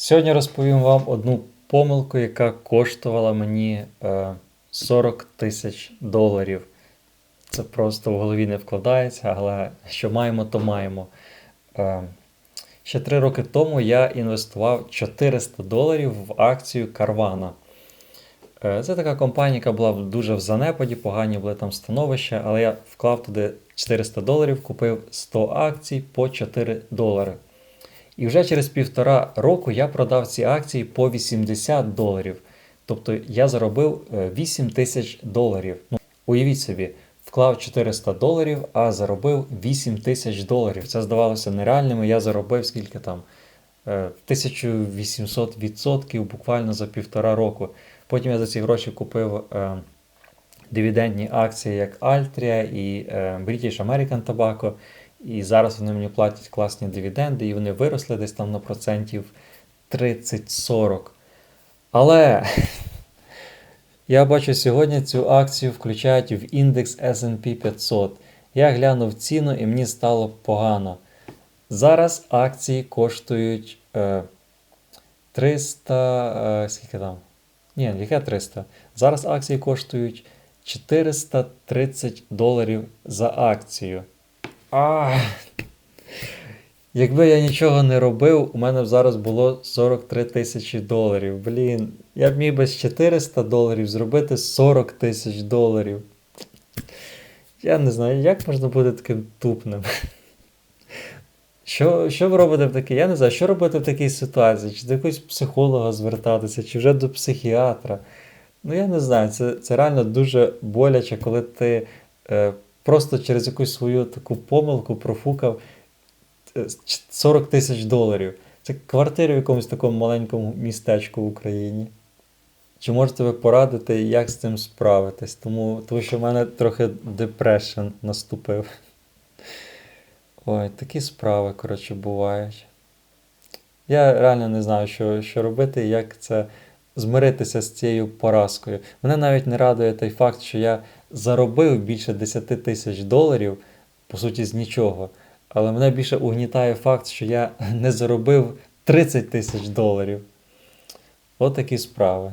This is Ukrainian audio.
Сьогодні розповім вам одну помилку, яка коштувала мені е, 40 тисяч доларів. Це просто в голові не вкладається, але що маємо, то маємо. Е, ще три роки тому я інвестував 400 доларів в акцію Карвана. Е, Це така компанія, яка була дуже в занепаді, погані були там становища, але я вклав туди 400 доларів, купив 100 акцій по 4 долари. І вже через півтора року я продав ці акції по 80 доларів. Тобто я заробив е, 8 тисяч доларів. Ну, уявіть собі, вклав 400 доларів, а заробив 8 тисяч доларів. Це здавалося нереальним. Я заробив скільки там? Е, 1800 відсотків буквально за півтора року. Потім я за ці гроші купив е, дивідендні акції як Altria і е, British American Tobacco. І зараз вони мені платять класні дивіденди, і вони виросли десь там на процентів 30-40. Але я бачу, сьогодні цю акцію включають в індекс SP 500. Я глянув ціну і мені стало погано. Зараз акції коштують е, 300. Е, скільки там? Ні, яке 300? Зараз акції коштують 430 доларів за акцію. А, якби я нічого не робив, у мене б зараз було 43 тисячі доларів. Блін, я б міг би з 400 доларів зробити 40 тисяч доларів. Я не знаю, як можна бути таким тупним. Що, що ви робите в такій? Я не знаю, що робити в такій ситуації? Чи до якогось психолога звертатися, чи вже до психіатра. Ну, я не знаю, це, це реально дуже боляче, коли ти е, просто через якусь свою таку помилку профукав е, 40 тисяч доларів. Це квартира в якомусь такому маленькому містечку в Україні. Чи можете ви порадити, як з цим справитись? Тому, тому що в мене трохи депрешн наступив. Ой, такі справи, коротше, бувають. Я реально не знаю, що, що робити, як це змиритися з цією поразкою. Мене навіть не радує той факт, що я заробив більше 10 тисяч доларів, по суті, з нічого. Але мене більше угнітає факт, що я не заробив 30 тисяч доларів. От такі справи.